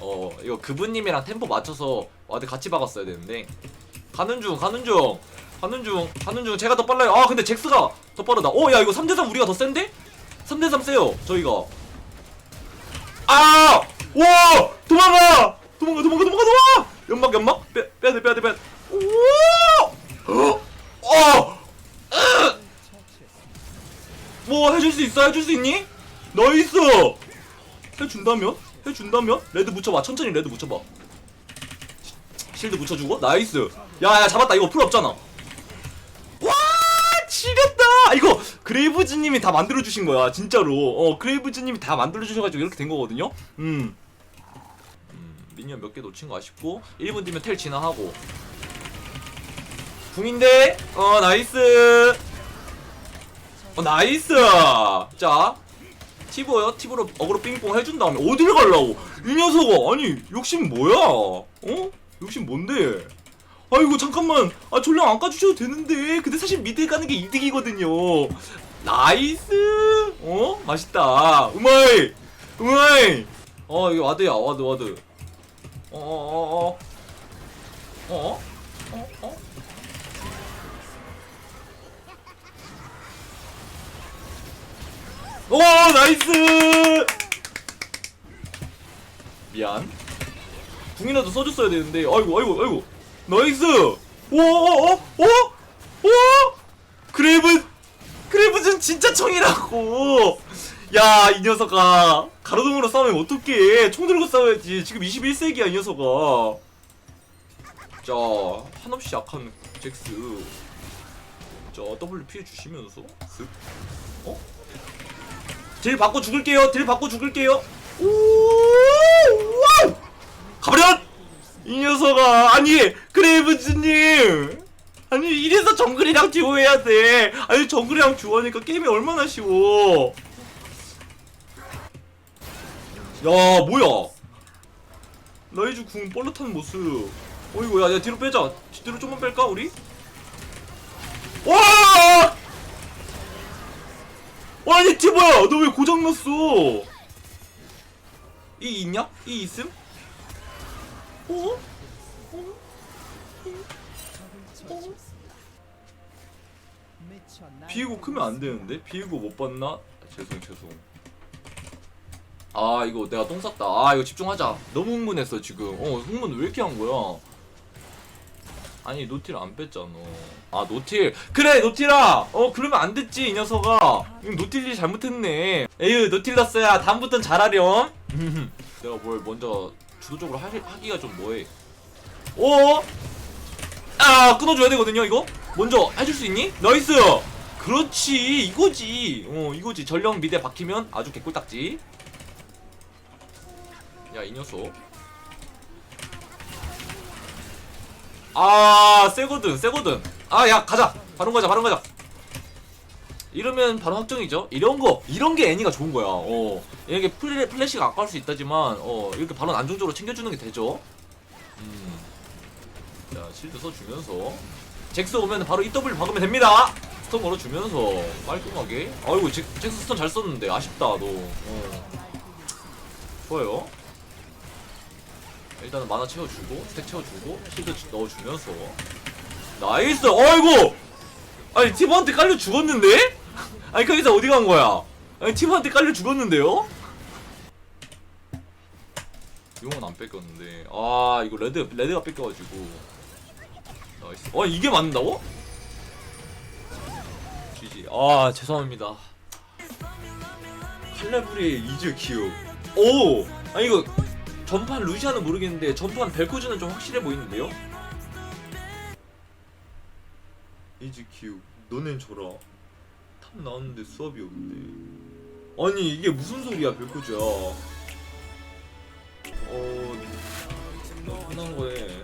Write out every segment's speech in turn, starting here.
어 이거 그분님이랑 템포 맞춰서 와드 같이 박았어야 되는데 가는 중 가는 중 가는 중 가는 중 제가 더 빨라요 아 근데 잭스가 더 빠르다 어야 이거 3대3 우리가 더 센데? 3대3 세요 저희가 아! 와! 도망가! 도망가 도망가 도망가 도망가! 연막 연막? 빼, 빼야돼 빼야돼 빼야돼 오! 어! 어! 으! 뭐 해줄 수 있어? 해줄 수 있니? 나이스! 해준다면? 해준다면? 레드 묻혀봐. 천천히 레드 묻혀봐. 실드 묻혀주고. 나이스. 야야 잡았다. 이거 풀 없잖아. 와 지렸다. 이거 그레이브즈님이 다 만들어주신 거야 진짜로. 어 그레이브즈님이 다 만들어주셔가지고 이렇게 된 거거든요? 음, 음 미니언 몇 개 놓친 거 아쉽고. 1분 뒤면 텔 진화하고. 궁인데? 어 나이스. 어 나이스. 자 팁어요? 팁으로 어그로 삥뽕 해준 다음에 어딜 갈라고? 이 녀석아 아니 욕심 뭐야? 어? 욕심 뭔데? 아이고 잠깐만. 아 전령 안 까주셔도 되는데. 근데 사실 미드 가는 게 이득이거든요. 나이스! 어? 맛있다. 우마이! 우마이! 어 이거 와드야 와드 와드. 어어어어? 어? 어? 어? 오 나이스! 미안. 궁이라도 써줬어야 되는데. 아이고 아이고 아이고. 나이스! 오오오오 오? 그레이브 그레이브는 진짜 청이라고. 야 이 녀석아. 가로등으로 싸우면 어떡해. 총 들고 싸워야지. 지금 21세기야 이 녀석아. 자 한없이 약한 잭스. 자 W 피해 주시면서. 쓱 어? 딜 받고 죽을게요. 딜 받고 죽을게요. 오! 가버려! 이 녀석아. 아니, 그레이브즈님. 아니, 이래서 정글이랑 듀오 해야 돼. 아니, 정글이랑 듀오하니까 게임이 얼마나 쉬워. 야, 뭐야. 라이즈 궁 뻘릇한 모습. 어이구, 야, 야, 뒤로 빼자. 뒤로 좀만 뺄까, 우리? 와! 아니 티보야 너 왜 고장났어 이 있냐? 이 있음? 어? 어? 어? 비우고 크면 안 되는데? 비우고 못 봤나? 죄송 죄송 아 이거 내가 똥 쌌다 아 이거 집중하자 너무 흥분했어 지금 어 흥분 왜 이렇게 한 거야 아니 노틸 안 뺐잖아. 아 노틸. 그래 노틸아! 어 그러면 안 됐지 이 녀석아. 이거 노틸이 잘못했네. 에휴 노틸러스야. 다음부턴 잘하렴. 내가 뭘 먼저 주도적으로 하, 하기가 좀 뭐해. 어? 아 끊어줘야 되거든요 이거? 먼저 해줄 수 있니? 나이스! 그렇지 이거지. 어 이거지. 전령 미대 박히면 아주 개꿀딱지. 야 이 녀석 아 세거든 세거든. 아 야 가자. 바로 가자 바로 가자. 이러면 바로 확정이죠. 이런 거 이런 게 애니가 좋은 거야. 어. 이게 플래, 플래시가 아까울 수 있다지만 어 이렇게 바로 안정적으로 챙겨주는 게 되죠. 음자 실드 써주면서. 잭스 오면 바로 EW 박으면 됩니다. 스톤 걸어주면서. 깔끔하게. 아이고 잭, 잭스 스톤 잘 썼는데 아쉽다 너. 어. 좋아요 일단은 만화 채워주고 스택 채워주고 주- 넣어주면서 나이스 어이구 아니 팀한테 깔려 죽었는데? 아니 거기서 어디 간 거야? 아니 팀한테 깔려 죽었는데요? 용은 안 뺏겼는데 아 이거 레드 레드가 뺏겨가지고 나이스 어 이게 맞는다고? GG 아 죄송합니다 칼레브리의 이즈 기억 오! 아 이거 전판 루시아는 모르겠는데 전판 벨코즈는 좀 확실해 보이는데요? 이즈 기억 너넨 줘라 탑 나왔는데 수업이 없는데 아니 이게 무슨 소리야 벨코즈야? 어... 너 편한 거에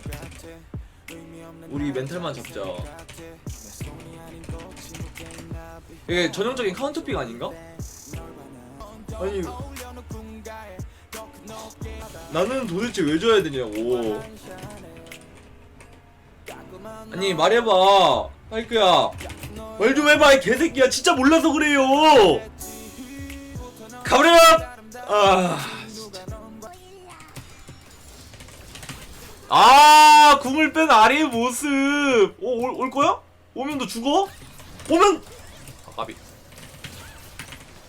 우리 멘탈만 잡자. 이게 전형적인 카운터픽 아닌가? 아니 나는 도대체 왜 줘야 되냐고. 아니 말해봐. 파이크야. 말 좀 해봐 이 개새끼야. 진짜 몰라서 그래요. 가버려! 아아 궁을 뺀 아리의 모습. 오, 올, 올 거야? 오면 너 죽어? 오면! 아 까비.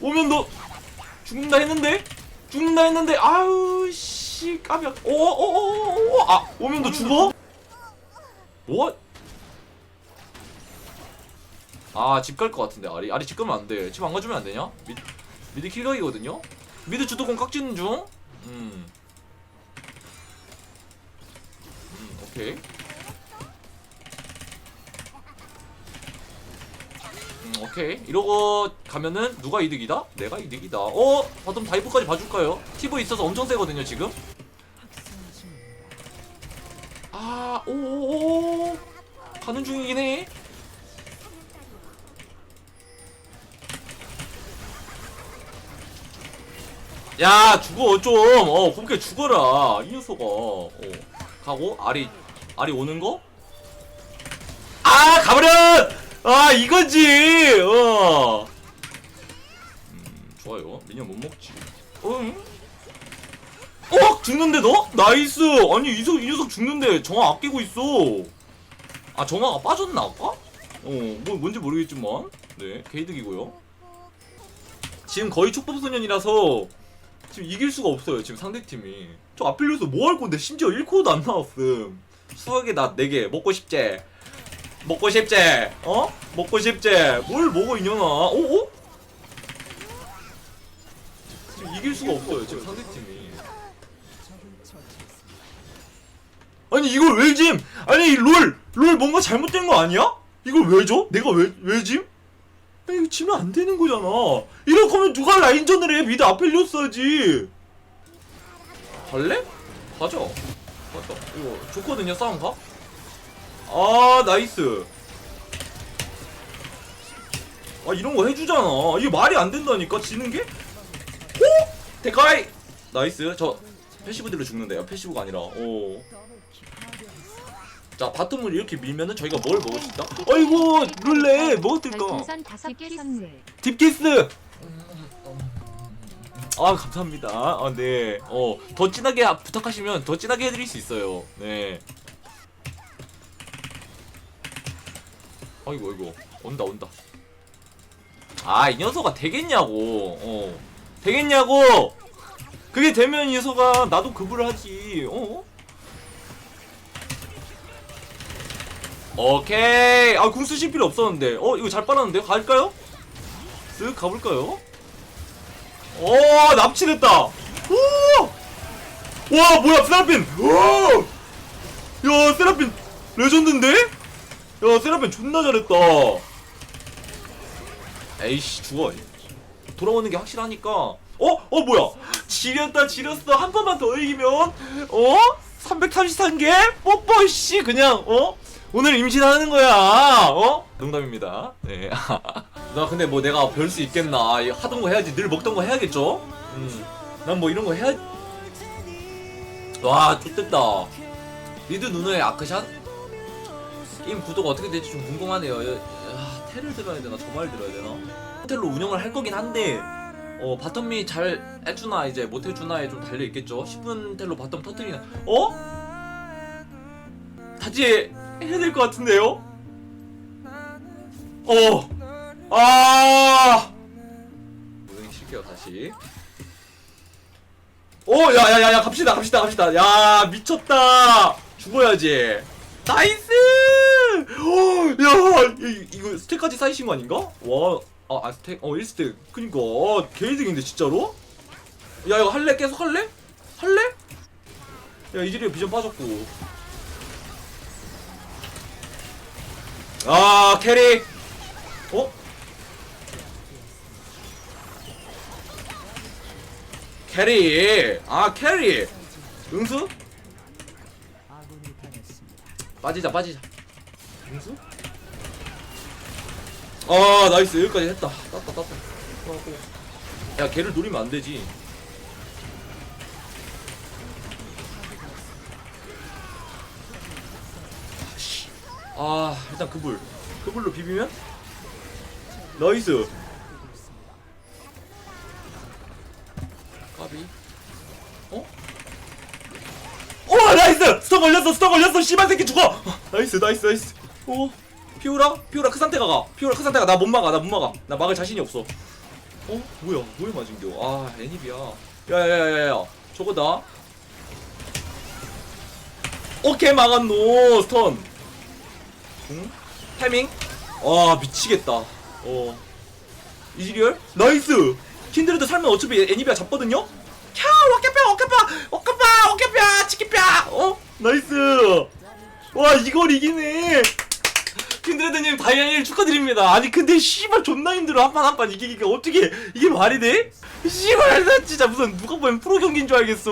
오면 너 죽는다 했는데? 죽는다 했는데? 아우 씨 까비야 오오오오 아 오면 너 죽어? 뭐? 아집 갈 것 같은데 아리 아리 집 가면 안돼 집 안 가주면 안 되냐? 미, 미드 킬각이거든요 미드 주도권 깍지는 중 음. 음, 오케이. 오케이. 이러고 가면은 누가 이득이다? 내가 이득이다. 어? 바텀 다이브까지 봐줄까요? TV 있어서 엄청 세거든요, 지금. 아, 오오오. 가는 중이긴 해. 야, 죽어, 좀. 어, 곱게 죽어라. 이 녀석아. 어. 가고, 아리, 아리 오는 거? 아, 가버려! 아, 이거지! 어. 음, 좋아요. 미니언 못 먹지. 응? 어? 죽는데 너? 나이스! 아니, 이, 녀석- 이 녀석 죽는데 정화 아끼고 있어. 아, 정화가 빠졌나, 아까? 어, 뭐, 뭔지 모르겠지만. 네, 개이득이고요. 지금 거의 촉법소년이라서 지금 이길 수가 없어요 지금 상대팀이 저 아필리오스 뭐 할 건데 심지어 1코어도 안 나왔음 수학에 나 4개 먹고 싶제 먹고 싶제 어? 먹고 싶제 뭘 먹어 이년아 오? 오? 지금 이길 수가 없어요 지금 상대팀이 아니 이걸 왜 짐? 아니 롤! 롤 뭔가 잘못된 거 아니야? 이걸 왜 줘? 내가 왜, 왜 짐? 아니, 이거 지면 안 되는 거잖아. 이럴 거면 누가 라인전을 해? 미드 아펠리오스 하지. 갈래? 가자. 가자. 이거 좋거든요, 싸움 가? 아, 나이스. 아, 이런 거 해주잖아. 이게 말이 안 된다니까, 지는 게? 오! 대가이! 나이스. 저, 패시브들로 죽는데요. 패시브가 아니라. 오. 자, 바텀을 이렇게 밀면은 저희가 뭘 먹을 수 있다? 아이고, 룰레, 뭐 뜰까? 별풍선 다섯 개 선물. 딥키스. 아 감사합니다. 아 네. 어더 진하게 하- 부탁하시면 더 진하게 해드릴 수 있어요. 네. 아이고 아이고 온다 온다. 아 이 녀석아 되겠냐고. 어 되겠냐고. 그게 되면 이 녀석아 나도 급을 하지. 어? 오케이. 아궁 쓰실 필요 없었는데. 어 이거 잘 빨았는데요? 갈까요? 쓱 가볼까요? 오 납치됐다. 오! 와 뭐야 세라핀. 오! 야 세라핀 레전드인데? 야 세라핀 존나 잘했다. 에이씨 죽어. 돌아오는 게 확실하니까. 어? 어 뭐야? 지렸다 지렸어. 한 번만 더 이기면 어? 333개? 뽀뽀 씨 그냥 어? 오늘 임신하는 거야. 어? 농담입니다. 네. 나 근데 뭐 내가 별 수 있겠나? 이 하던 거 해야지. 늘 먹던 거 해야겠죠? 음. 난 뭐 이런 거 해야. 와, 좋됐다. 리드 누누의 아크샷? 게임 구도가 어떻게 될지 좀 궁금하네요. 야, 야, 텔을 들어야 되나? 저말 들어야 되나? 텔로 운영을 할 거긴 한데 어 바텀이 잘 해주나 이제 못 해주나에 좀 달려 있겠죠. 10분 텔로 바텀 터트리나. 어? 다시 해야 될 것 같은데요? 어. 아. 무등이 쉴게요 다시. 오, 야야야야 갑시다 갑시다 갑시다. 야 미쳤다. 죽어야지. 나이스. 오, 야 이, 이거 스택까지 쌓이신 거 아닌가? 와. 아, 아 스택 어 1스택 그니까 아, 개이득인데 진짜로? 야 이거 할래? 계속 할래? 할래? 야 이즈리어 비전 빠졌고 아 캐리 어? 캐리 아 캐리 응수? 빠지자 빠지자. 응수? 아 나이스. 여기까지 했다. 땄다 땄다. 야 걔를 노리면 안 되지. 아 일단 그불. 그불로 비비면? 나이스. 까비. 어? 나이스 스톱 걸렸어 스톱 걸렸어. 씨발 새끼 죽어. 어, 나이스 나이스 나이스. 어? 피오라? 피오라 그 상태가 가. 피오라 그 상태가 나 못 막아 나 못 막아. 나 막을 자신이 없어. 어? 뭐야? 뭐에 맞은겨? 아 애니비야. 야야야야야. 저거다. 오케이 막았노 스턴. 응? 타이밍? 와 미치겠다. 어. 이지리얼? 나이스! 킨드레드 살면 어차피 애니비아 잡거든요? 캬 어깨뼈 어깨뼈 어깨뼈 치키뼈! 어? 나이스! 와 이걸 이기네! 킨드레드님 다이아일 축하드립니다. 아니 근데 씨발 존나 힘들어. 한 판 한 판 이기기가 어떻게 이게 말이 돼? 씨발 나 진짜 무슨 누가 보면 프로 경기인 줄 알겠어.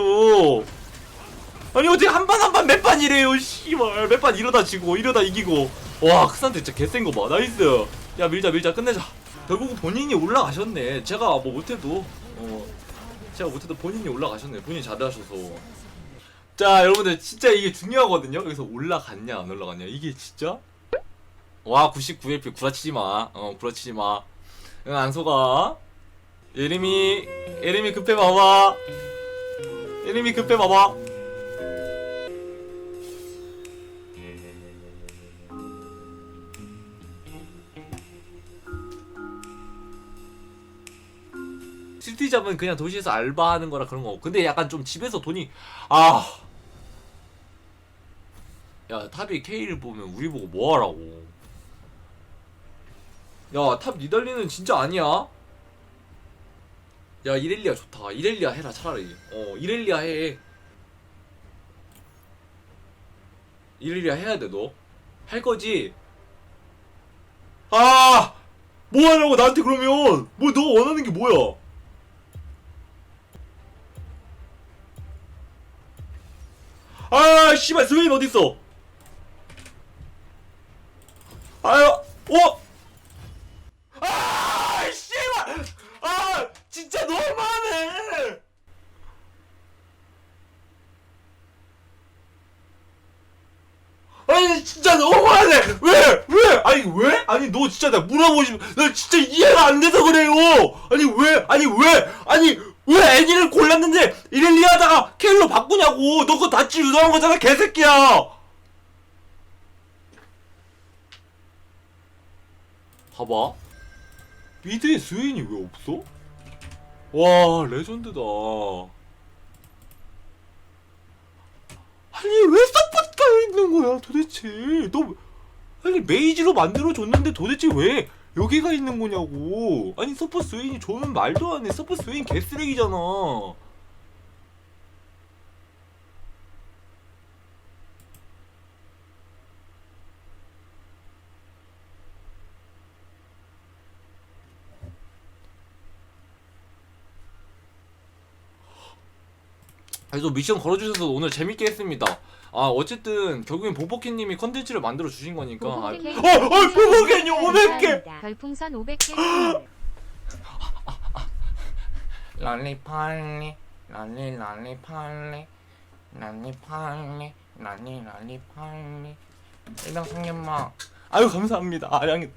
아니 어떻게 한 판 한 판 몇 판이래요 씨발. 몇 판 이러다 지고 이러다 이기고. 와 크산테 진짜 개센 거 봐. 나이스. 야 밀자 밀자. 끝내자. 결국 본인이 올라가셨네. 제가 뭐 못해도 어 제가 못해도 본인이 올라가셨네. 본인이 잘하셔서 자 여러분들 진짜 이게 중요하거든요. 여기서 올라갔냐 안 올라갔냐. 이게 진짜? 와 99LP 구라치지마. 어 구라치지마. 응 안 속아. 예림이 예림이 급해 봐봐. 예림이 급해 봐봐. 시티 잡은 그냥 도시에서 알바하는 거라 그런 거. 근데 약간 좀 집에서 돈이 아. 야 탑이 K를 보면 우리 보고 뭐 하라고. 야 탑 니달리는 진짜 아니야. 야 이렐리아 좋다. 이렐리아 해라 차라리. 어 이렐리아 해. 이렐리아 해야 돼 너. 할 거지. 아! 뭐 하냐고 나한테 그러면 뭐 너 원하는 게 뭐야? 아 씨발 스웨인 어딨어 아유 어? 아 씨발 아 진짜 너무하네 아니 진짜 너무하네 왜? 왜? 아니 왜? 아니 너 진짜 나 물어보고 싶어 나 진짜 이해가 안 돼서 그래요 아니 왜? 아니 왜? 아니 왜 애니를 골랐는데 이렐리아 하다가 켈로 바꾸냐고 너 그거 다치 유도한 거잖아 개새끼야 봐봐. 미드에 스웨인이 왜 없어? 와 레전드다. 아니 왜 서포트가 있는 거야 도대체? 너 아니 메이지로 만들어 줬는데 도대체 왜 여기가 있는 거냐고. 아니 서포 스웨인이 좋으면 말도 안해. 서포 스웨인 개쓰레기잖아 그래서 미션 걸어주셔서 오늘 재밌게 했습니다. 아 어쨌든 결국엔 보포키님이 컨텐츠를 만들어 주신 거니까. 아, 어, 어, 보포키님 500개. 별풍선 500개. 랄리팔리 랄리 랄리팔리 랄리팔리 랄리 랄리팔리 일병 상념마 아유 감사합니다. 아량이